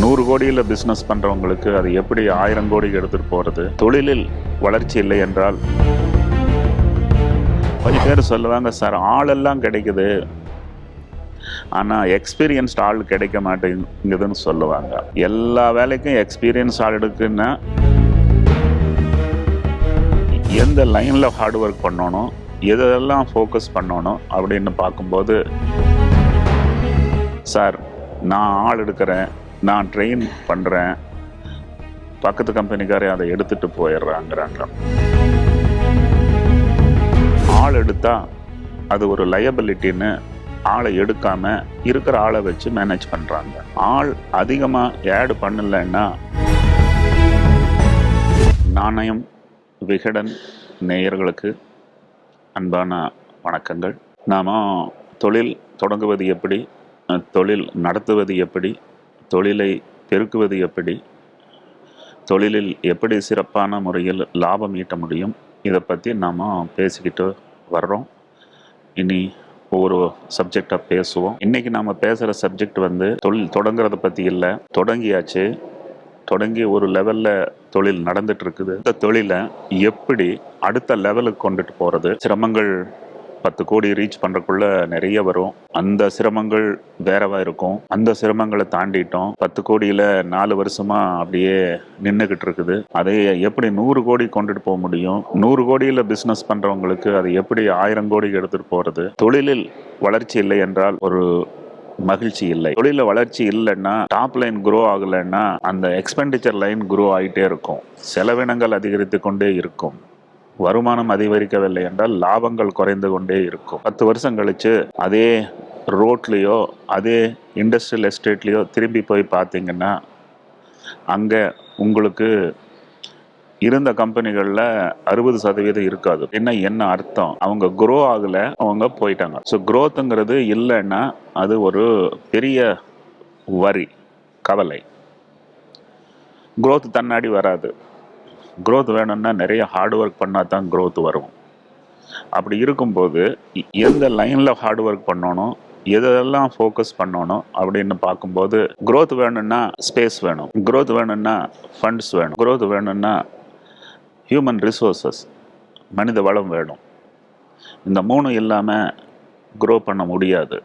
நூறு கோடியில் பிஸ்னஸ் பண்ணுறவங்களுக்கு அது எப்படி ஆயிரம் கோடிக்கு எடுத்துகிட்டு போகிறது தொழிலில் வளர்ச்சி இல்லை என்றால்? கொஞ்சம் பேர் சொல்லுவாங்க சார் ஆளெல்லாம் கிடைக்குது. ஆனால் எக்ஸ்பீரியன்ஸ்ட் ஆள் கிடைக்க மாட்டேங்குதுன்னு சொல்லுவாங்க. எல்லா வேலைக்கும் எக்ஸ்பீரியன்ஸ் ஆள் எடுக்குன்னா எந்த லைனில் ஹார்ட் ஒர்க் பண்ணணும் எதெல்லாம் ஃபோக்கஸ் பண்ணணும் அப்படின்னு பார்க்கும்போது சார் நான் ஆள் எடுக்கிறேன். நான் ட்ரெயின் பண்ணுறேன் பக்கத்து கம்பெனிக்காரே அதை எடுத்துகிட்டு போயிடுறாங்கிறாங்க. ஆள் எடுத்தா அது ஒரு லயபிலிட்டின்னு ஆளை எடுக்காம இருக்கிற ஆளை வச்சு மேனேஜ் பண்ணுறாங்க ஆள் அதிகமாக ஆட் பண்ணலைன்னா நாணயம் விகடன் நேயர்களுக்கு அன்பான வணக்கங்கள். நாம் தொழில் தொடங்குவது எப்படி தொழில் நடத்துவது எப்படி தொழிலை பெருக்குவது எப்படி? தொழிலில் எப்படி சிறப்பான முறையில் லாபம் ஈட்ட முடியும்? இதை பற்றி நாம் பேசிக்கிட்டு வர்றோம். இனி ஒவ்வொரு சப்ஜெக்டாக பேசுவோம். இன்றைக்கி நாம் பேசுகிற சப்ஜெக்ட் வந்து தொழில் தொடங்குறத பற்றி இல்லை. தொடங்கியாச்சு. தொடங்கி ஒரு லெவலில் தொழில் நடந்துட்டு இருக்குது. இந்த தொழிலை எப்படி அடுத்த லெவலுக்கு கொண்டுட்டு போகிறது சிரமங்கள் பத்து கோடி ரீச் பண்ணுறக்குள்ள நிறைய வரும். அந்த சிரமங்கள் வேறவா இருக்கும். அந்த சிரமங்களை தாண்டிட்டோம். பத்து கோடியில் நாலு வருஷமாக அப்படியே நின்றுக்கிட்டு இருக்குது. அதை எப்படி நூறு கோடி கொண்டுட்டு போக முடியும்? நூறு கோடியில் பிஸ்னஸ் பண்ணுறவங்களுக்கு அதை எப்படி ஆயிரம் கோடிக்கு எடுத்துகிட்டு போகிறது தொழிலில் வளர்ச்சி இல்லை என்றால் ஒரு மகிழ்ச்சி இல்லை. தொழில வளர்ச்சி இல்லைன்னா டாப் லைன் குரோ ஆகலைன்னா அந்த எக்ஸ்பெண்டிச்சர் லைன் குரோ ஆகிட்டே இருக்கும். செலவினங்கள் அதிகரித்து கொண்டே இருக்கும். வருமானம் அதிகரிக்கவில்லை என்றால் லாபங்கள் குறைந்து கொண்டே இருக்கும். பத்து வருஷம் கழிச்சு அதே ரோட்லேயோ அதே இண்டஸ்ட்ரியல் எஸ்டேட்லேயோ திரும்பி போய் பார்த்தீங்கன்னா அங்கே உங்களுக்கு இருந்த கம்பெனிகளில் அறுபது சதவீதம் இருக்காது. என்ன என்ன அர்த்தம்? அவங்க குரோ ஆகலை அவங்க போயிட்டாங்க. ஸோ குரோத்துங்கிறது இல்லைன்னா அது ஒரு பெரிய வரி கவலை. குரோத் தன்னாடி வராது. க்ரோத் வேணும்னா நிறைய ஹார்ட் ஒர்க் பண்ணால் தான் க்ரோத் வரும். அப்படி இருக்கும்போது எந்த லைனில் ஹார்ட் ஒர்க் பண்ணணும் எதெல்லாம் ஃபோக்கஸ் பண்ணணும் அப்படின்னு பார்க்கும்போது க்ரோத் வேணும்னா ஸ்பேஸ் வேணும். க்ரோத் வேணும்னா ஃபண்ட்ஸ் வேணும். க்ரோத் வேணும்னா ஹியூமன் ரிசோர்சஸ் மனித வளம் வேணும். இந்த மூணும் இல்லாமல் க்ரோ பண்ண முடியாது.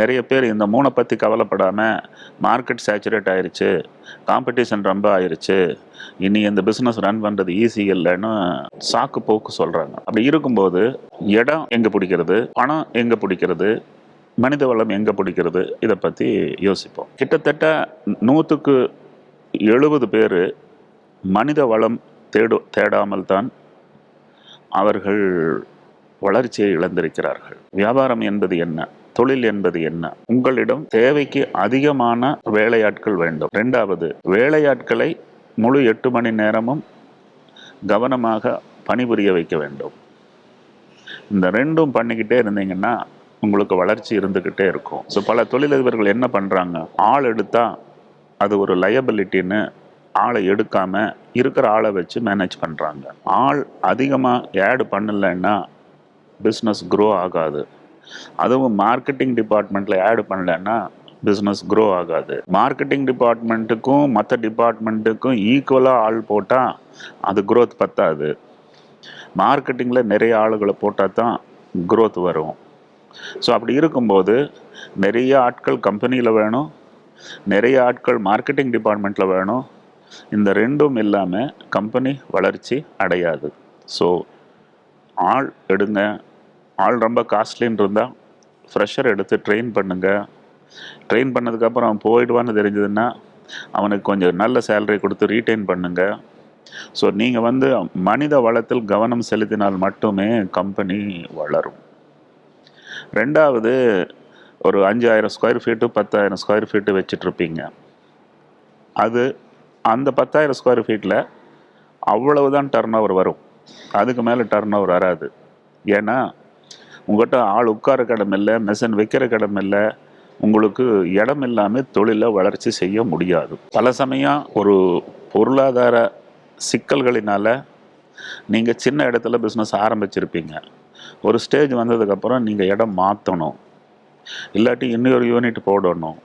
நிறைய பேர் இந்த மூணை பற்றி கவலைப்படாமல் மார்க்கெட் சேச்சுரேட் ஆயிடுச்சு காம்படிஷன் ரொம்ப ஆயிடுச்சு இனி இந்த பிஸ்னஸ் ரன் பண்ணுறது ஈஸி இல்லைன்னு சாக்கு போக்கு சொல்கிறாங்க அப்படி இருக்கும்போது இடம் எங்கே பிடிக்கிறது? பணம் எங்கே பிடிக்கிறது? மனித வளம் எங்கே பிடிக்கிறது? இதை பற்றி யோசிப்போம். கிட்டத்தட்ட நூற்றுக்கு எழுபது பேர் மனித வளம் தேடு தேடாமல் தான் அவர்கள் வளர்ச்சியை இழந்திருக்கிறார்கள். வியாபாரம் என்பது என்ன? தொழில் என்பது என்ன? உங்களிடம் தேவைக்கு அதிகமான வேலையாட்கள் வேண்டும். ரெண்டாவது வேலையாட்களை முழு எட்டு மணி நேரமும் கவனமாக பணிபுரிய வைக்க வேண்டும். இந்த ரெண்டும் பண்ணிக்கிட்டே இருந்தீங்கன்னா உங்களுக்கு வளர்ச்சி இருந்துக்கிட்டே இருக்கும். ஸோ பல தொழிலதிபர்கள் என்ன பண்ணுறாங்க ஆள் எடுத்தா அது ஒரு லயபிலிட்டின்னு ஆளை எடுக்காம இருக்கிற ஆளை வச்சு மேனேஜ் பண்ணுறாங்க ஆள் அதிகமாக ஆட் பண்ணலைன்னா பிஸ்னஸ் க்ரோ ஆகாது. அதுவும் மார்க்கெட்டிங் டிபார்ட்மெண்ட்டில் ஆட் பண்ணலன்னா பிஸ்னஸ் க்ரோ ஆகாது. மார்க்கெட்டிங் டிபார்ட்மெண்ட்டுக்கும் மற்ற டிபார்ட்மெண்ட்டுக்கும் ஈக்குவலாக ஆள் போட்டால் அது க்ரோத் பத்தாது. மார்க்கெட்டிங்கில் நிறைய ஆளுகளை போட்டால் தான் க்ரோத் வரும். ஸோ அப்படி இருக்கும்போது நிறைய ஆட்கள் கம்பெனியில் வேணும் நிறைய ஆட்கள் மார்க்கெட்டிங் டிபார்ட்மெண்ட்டில் வேணும். இந்த ரெண்டும் இல்லாமல் கம்பெனி வளர்ச்சி அடையாது. ஸோ ஆள் எடுங்க ஆள் ரொம்ப காஸ்ட்லின்னு இருந்தால் ஃப்ரெஷர் எடுத்து ட்ரெயின் பண்ணுங்கள் ட்ரெயின் பண்ணதுக்கப்புறம் அவன் போயிடுவான்னு தெரிஞ்சதுன்னா அவனுக்கு கொஞ்சம் நல்ல சேலரி கொடுத்து ரீட்டைன் பண்ணுங்கள் ஸோ நீங்கள் வந்து மனித வளத்தில் கவனம் செலுத்தினால் மட்டுமே கம்பெனி வளரும். ரெண்டாவது ஒரு அஞ்சாயிரம் ஸ்கொயர் ஃபீட்டு பத்தாயிரம் ஸ்கொயர் ஃபீட்டு வச்சிட்ருப்பீங்க அது அந்த பத்தாயிரம் ஸ்கொயர் ஃபீட்டில் அவ்வளவுதான் டர்ன் ஓவர் வரும். அதுக்கு மேலே டர்ன் ஓவர் வராது. ஏன்னா உங்கள்கிட்ட ஆள் உட்கார இடம் இல்லை மெஷின் வைக்கிற இடம் இல்லை. உங்களுக்கு இடம் இல்லாமல் தொழிலை வளர்ச்சி செய்ய முடியாது. பல சமயம் ஒரு பொருளாதார சிக்கல்களினால நீங்கள் சின்ன இடத்துல பிஸ்னஸ் ஆரம்பிச்சிருப்பீங்க. ஒரு ஸ்டேஜ் வந்ததுக்கப்புறம் நீங்கள் இடம் மாற்றணும் இல்லாட்டி இன்னொரு யூனிட் போடணும்.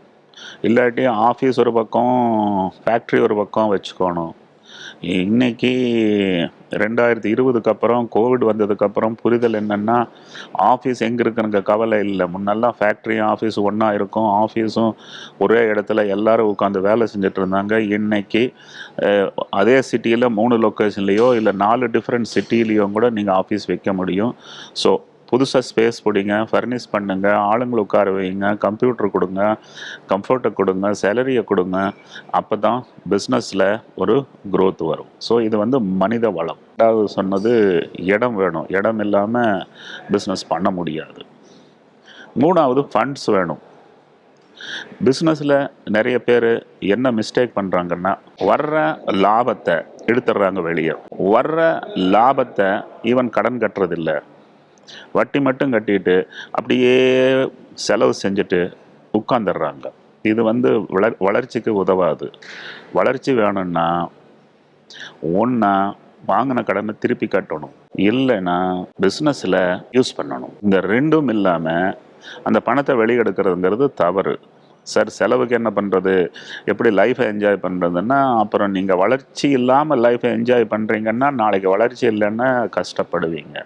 இல்லாட்டி ஆஃபீஸ் ஒரு பக்கம் ஃபேக்ட்ரி ஒரு பக்கம் வச்சுக்கணும். இன்னைக்கு ரெண்டாயிரத்தி இருபதுக்கு அப்புறம் கோவிட் வந்ததுக்கு அப்புறம் புரிதல் என்னன்னா ஆஃபீஸ் எங்கே இருக்குங்க கவலை இல்லை. முன்னெல்லாம் ஃபேக்ட்ரியும் ஆஃபீஸ் ஒன்றா இருக்கும். ஆஃபீஸும் ஒரே இடத்துல எல்லாரும் உட்காந்து வேலை செஞ்சுட்டு இருந்தாங்க. இன்னைக்கு அதே சிட்டியில் மூணு லொக்கேஷன்லேயோ இல்லை நாலு டிஃப்ரெண்ட் சிட்டிலேயோ கூட நீங்கள் ஆஃபீஸ் வைக்க முடியும். ஸோ புதுசாக ஸ்பேஸ் பிடிங்க ஃபர்னிஷ் பண்ணுங்க ஆளுங்களை உட்கார வைங்க கம்ப்யூட்டர் கொடுங்க கம்ஃபர்ட்டை கொடுங்க சேலரியை கொடுங்க அப்போ தான் பிஸ்னஸில் ஒரு க்ரோத் வரும். ஸோ இது வந்து மனித வளம். ரெண்டாவது சொன்னது இடம் வேணும். இடம் இல்லாமல் பிஸ்னஸ் பண்ண முடியாது. மூணாவது ஃபண்ட்ஸ் வேணும். பிஸ்னஸில் நிறைய பேர் என்ன மிஸ்டேக் பண்ணுறாங்கன்னா வர்ற லாபத்தை எடுத்துடுறாங்க வெளியே. வர்ற லாபத்தை ஈவன் கடன் கட்டுறதில்லை. வட்டி மட்டும் கட்டிட்டு அப்படியே செலவு செஞ்சுட்டு உட்காந்துடுறாங்க இது வந்து வளர் வளர்ச்சிக்கு உதவாது. வளர்ச்சி வேணும்னா ஒன்றா வாங்கின கடனை திருப்பி கட்டணும். இல்லைன்னா பிஸ்னஸில் யூஸ் பண்ணணும். இந்த ரெண்டும் இல்லாமல் அந்த பணத்தை வெளியெடுக்கிறதுங்கிறது தவறு. சார் செலவுக்கு என்ன பண்ணுறது எப்படி லைஃப்பை என்ஜாய் பண்ணுறதுன்னா அப்புறம் நீங்கள் வளர்ச்சி இல்லாமல் லைஃப்பை என்ஜாய் பண்ணுறீங்கன்னா நாளைக்கு வளர்ச்சி இல்லைன்னா கஷ்டப்படுவீங்க.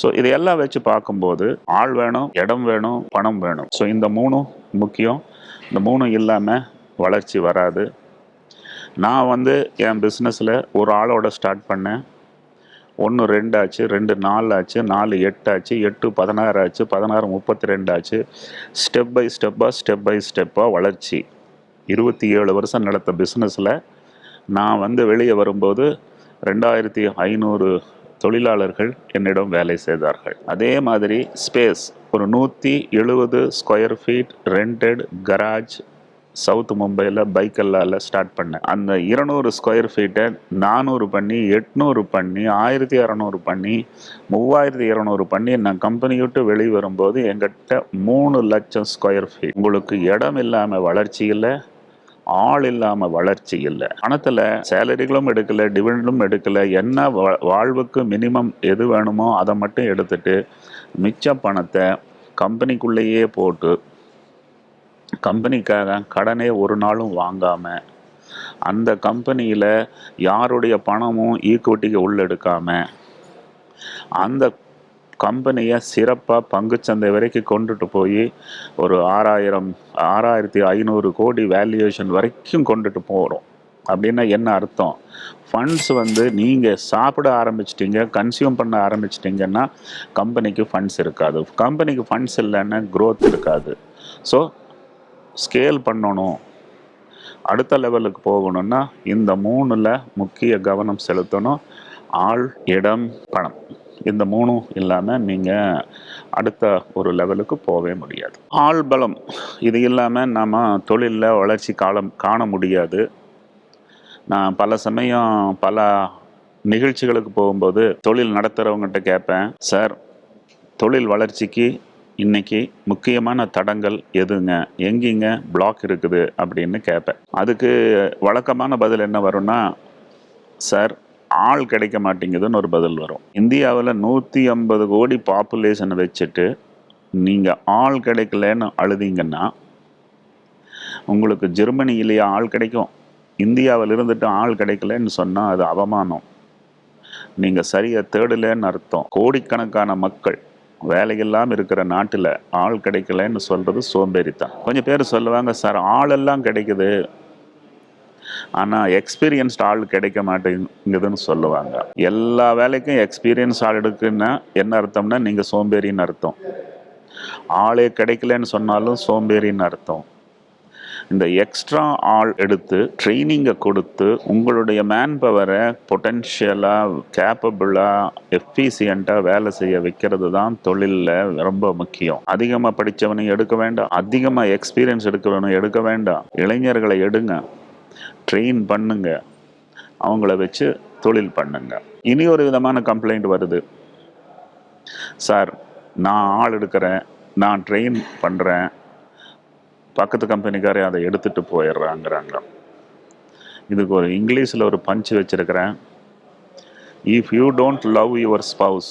ஸோ இதையெல்லாம் வச்சு பார்க்கும்போது ஆள் வேணும் இடம் வேணும் பணம் வேணும். ஸோ இந்த மூணும் முக்கியம். இந்த மூணும் இல்லாமல் வளர்ச்சி வராது. நான் வந்து என் பிஸ்னஸில் ஒரு ஆளோட ஸ்டார்ட் பண்ணேன். ஒன்று ரெண்டு ஆச்சு ரெண்டு நாலு ஆச்சு நாலு எட்டு ஆச்சு எட்டு பதினாறு ஆச்சு பதினாறு முப்பத்தி ரெண்டு ஆச்சு ஸ்டெப் பை ஸ்டெப்பாக ஸ்டெப் பை ஸ்டெப்பாக வளர்ச்சி. இருபத்தி ஏழு வருஷம் நடத்த பிஸ்னஸில் நான் வந்து வெளியே வரும்போது ரெண்டாயிரத்தி ஐநூறு தொழிலாளர்கள் என்னிடம் வேலை செய்தார்கள். அதே மாதிரி ஸ்பேஸ் ஒரு நூற்றி எழுபது square feet rented garage south மும்பையில் பைக்கல்லால் ஸ்டார்ட் பண்ணேன். அந்த இருநூறு ஸ்கொயர் ஃபீட்டை நானூறு பண்ணி எட்நூறு பண்ணி ஆயிரத்தி இரநூறு பண்ணி மூவாயிரத்தி இரநூறு பண்ணி நான் கம்பெனி விட்டு வெளியே வரும்போது எங்கிட்ட மூணு லட்சம் ஸ்கொயர் ஃபீட் உங்களுக்கு இடம் இல்லாமல் வளர்ச்சி இல்லை ஆள் இல்லாமல் வளர்ச்சி இல்லை. பணத்தில் சேலரிகளும் எடுக்கல டிவிடண்டும் எடுக்கல. என்ன வாழ்வுக்கு மினிமம் எது வேணுமோ அதை மட்டும் எடுத்துட்டு மிச்ச பணத்தை கம்பெனிக்குள்ளேயே போட்டு கம்பெனிக்காக கடனே ஒரு நாளும் வாங்காமல் அந்த கம்பெனியில் யாருடைய பணமும் ஈக்குவிட்டிக்கு உள்ளெடுக்காம அந்த கம்பெனியை சிறப்பாக பங்குச்சந்தை வரைக்கும் கொண்டுட்டு போய் ஒரு ஆறாயிரம் ஆறாயிரத்தி ஐநூறு கோடி வேல்யூவேஷன் வரைக்கும் கொண்டுட்டு போகிறோம் அப்படின்னா என்ன அர்த்தம்? ஃபண்ட்ஸ் வந்து நீங்கள் சாப்பிட ஆரம்பிச்சிட்டிங்க கன்சியூம் பண்ண ஆரம்பிச்சிட்டிங்கன்னா கம்பெனிக்கு ஃபண்ட்ஸ் இருக்காது. கம்பெனிக்கு ஃபண்ட்ஸ் இல்லைன்னா க்ரோத் இருக்காது. ஸோ ஸ்கேல் பண்ணணும். அடுத்த லெவலுக்கு போகணும்னா இந்த மூணில் முக்கிய கவனம் செலுத்தணும். ஆள் இடம் பணம். இந்த மூணும் இல்லாமல் நீங்கள் அடுத்த ஒரு லெவலுக்கு போகவே முடியாது. ஆள் பலம் இது இல்லாமல் நாம் தொழிலில் வளர்ச்சி காலம் காண முடியாது. நான் பல சமயம் பல நிகழ்ச்சிகளுக்கு போகும்போது தொழில் நடத்துகிறவங்ககிட்ட கேட்பேன் சார் தொழில் வளர்ச்சிக்கு இன்னைக்கு முக்கியமான தடங்கள் எதுங்க? எங்கேங்க பிளாக் இருக்குது? அப்படின்னு கேட்பேன் அதுக்கு வழக்கமான பதில் என்ன வரும்னா சார் ஆள் கிடைக்க மாட்டேங்குதுன்னு ஒரு பதில் வரும். இந்தியாவில் நூற்றி ஐம்பது கோடி பாப்புலேஷனை வச்சுட்டு நீங்கள் ஆள் கிடைக்கலன்னு அழுதிங்கன்னா உங்களுக்கு ஜெர்மனியிலேயே ஆள் கிடைக்கும். இந்தியாவில் இருந்துட்டு ஆள் கிடைக்கலன்னு சொன்னால் அது அவமானம். நீங்கள் சரியாக தேடலன்னு அர்த்தம். கோடிக்கணக்கான மக்கள் வேலையில்லாமல் இருக்கிற நாட்டில் ஆள் கிடைக்கலன்னு சொல்கிறது சோம்பேறித்தான் கொஞ்சம் பேர் சொல்லுவாங்க சார் ஆளெல்லாம் கிடைக்குது. ஆனால் எக்ஸ்பீரியன்ஸ்ட் ஆள் கிடைக்க மாட்டேங்குதுன்னு சொல்லுவாங்க. எல்லா வேலைக்கும் எக்ஸ்பீரியன்ஸ் ஆள் எடுக்குன்னா என்ன அர்த்தம்னா நீங்கள் சோம்பேறின்னு அர்த்தம். ஆளே கிடைக்கலன்னு சொன்னாலும் சோம்பேறின்னு அர்த்தம். இந்த எக்ஸ்ட்ரா ஆள் எடுத்து ட்ரைனிங்கை கொடுத்து உங்களுடைய மேன் பவரை பொட்டென்ஷியலாக கேப்பபிளாக எஃபிசியண்ட்டாக வேலை செய்ய வைக்கிறது தான் தொழிலில் ரொம்ப முக்கியம். அதிகமாக படித்தவனையும் எடுக்க வேண்டாம். அதிகமாக எக்ஸ்பீரியன்ஸ் எடுக்கிறவனும் எடுக்க வேண்டாம். இளைஞர்களை எடுங்க. ட்ரெயின் பண்ணுங்க. அவங்கள வச்சு தொழில் பண்ணுங்க. இனி ஒரு விதமான கம்ப்ளைண்ட் வருது. சார் நான் ஆள் எடுக்கிறேன். நான் ட்ரெயின் பண்ணுறேன் பக்கத்து கம்பெனிக்காரே அதை எடுத்துட்டு போயிடுறாங்கிறாங்க. இதுக்கு ஒரு இங்கிலீஷில் ஒரு பஞ்சு வச்சுருக்கிறேன். If you don't love your spouse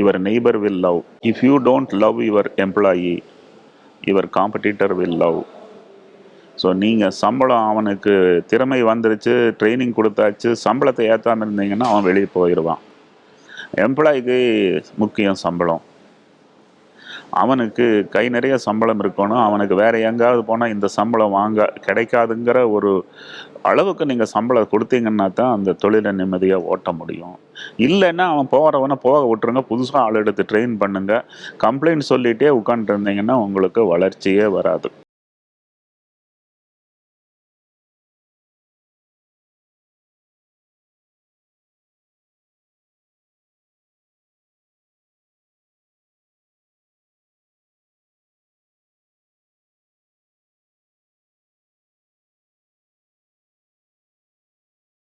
your neighbour will love if you don't love your employee your competitor will love so நீங்கள் சம்பளம் அவனுக்கு திறமை வந்துருச்சு ட்ரைனிங் கொடுத்தாச்சு சம்பளத்தை ஏற்றாம இருந்தீங்கன்னா அவன் வெளியே போயிடுவான் எம்ப்ளாய்க்கு முக்கியம் சம்பளம். அவனுக்கு கை நிறைய சம்பளம் இருக்கணும். அவனுக்கு வேற எங்காவது போனால் இந்த சம்பளம் வாங்க கிடைக்காதுங்கிற ஒரு அளவுக்கு நீங்கள் சம்பளம் கொடுத்தீங்கன்னா தான் அந்த தொழிலை நிம்மதியாக ஓட்ட முடியும். இல்லைன்னா அவன் போகிறவனை போக விட்டுருங்க. புதுசாக ஆள் எடுத்து ட்ரெயின் பண்ணுங்கள் கம்ப்ளைண்ட் சொல்லிகிட்டே உட்காந்துட்டு இருந்தீங்கன்னா உங்களுக்கு வளர்ச்சியே வராது.